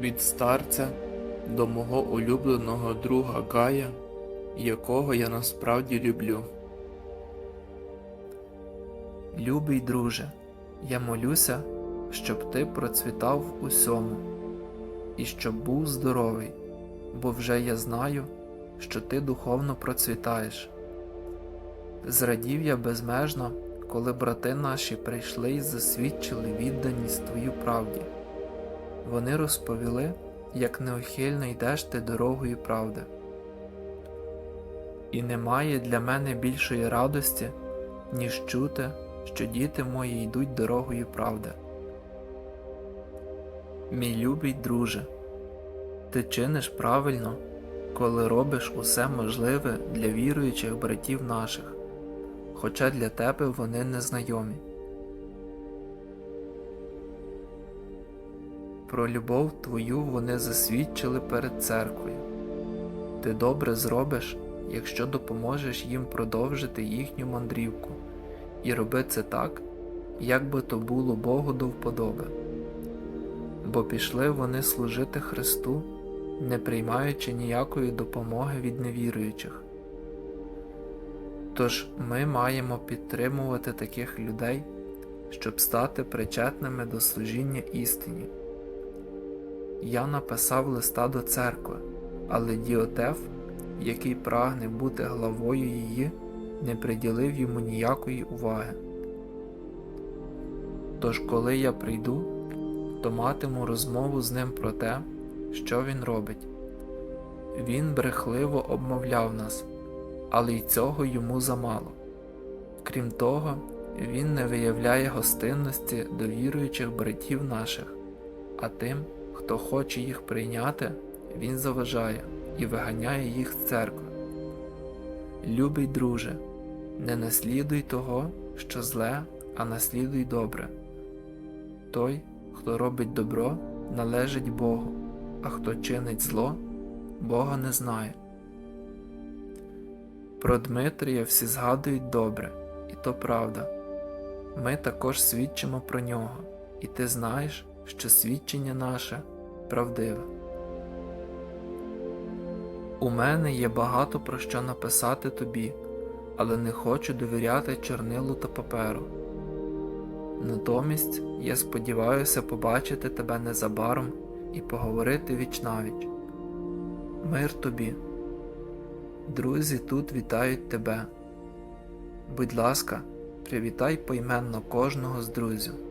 від старця до мого улюбленого друга Гая, якого я насправді люблю. Любий друже, я молюся, щоб ти процвітав усьому і щоб був здоровий, бо вже я знаю, що ти духовно процвітаєш. Зрадів я безмежно, коли брати наші прийшли і засвідчили відданість твою правді. Вони розповіли, як неухильно йдеш ти дорогою правди. І немає для мене більшої радості, ніж чути, що діти мої йдуть дорогою правди. Мій любий друже, ти чиниш правильно, коли робиш усе можливе для віруючих братів наших, хоча для тебе вони незнайомі. Про любов твою вони засвідчили перед церквою. Ти добре зробиш, якщо допоможеш їм продовжити їхню мандрівку, і роби це так, як би то було Богу до вподоби. Бо пішли вони служити Христу, не приймаючи ніякої допомоги від невіруючих. Тож ми маємо підтримувати таких людей, щоб стати причетними до служіння істині. Я написав листа до церкви, але Діотеф, який прагне бути главою її, не приділив йому ніякої уваги. Тож, коли я прийду, то матиму розмову з ним про те, що він робить. Він брехливо обмовляв нас, але й цього йому замало. Крім того, він не виявляє гостинності до віруючих братів наших, а тим, хто хоче їх прийняти, він заважає і виганяє їх з церкви. Любий друже, не наслідуй того, що зле, а наслідуй добре. Той, хто робить добро, належить Богу, а хто чинить зло, Бога не знає. Про Дмитрія всі згадують добре, і то правда. Ми також свідчимо про нього, і ти знаєш, що свідчення наше правдиве. У мене є багато про що написати тобі, але не хочу довіряти чорнилу та паперу. Натомість я сподіваюся побачити тебе незабаром і поговорити вічнавіч. Мир тобі. Друзі тут вітають тебе. Будь ласка, привітай поіменно кожного з друзів.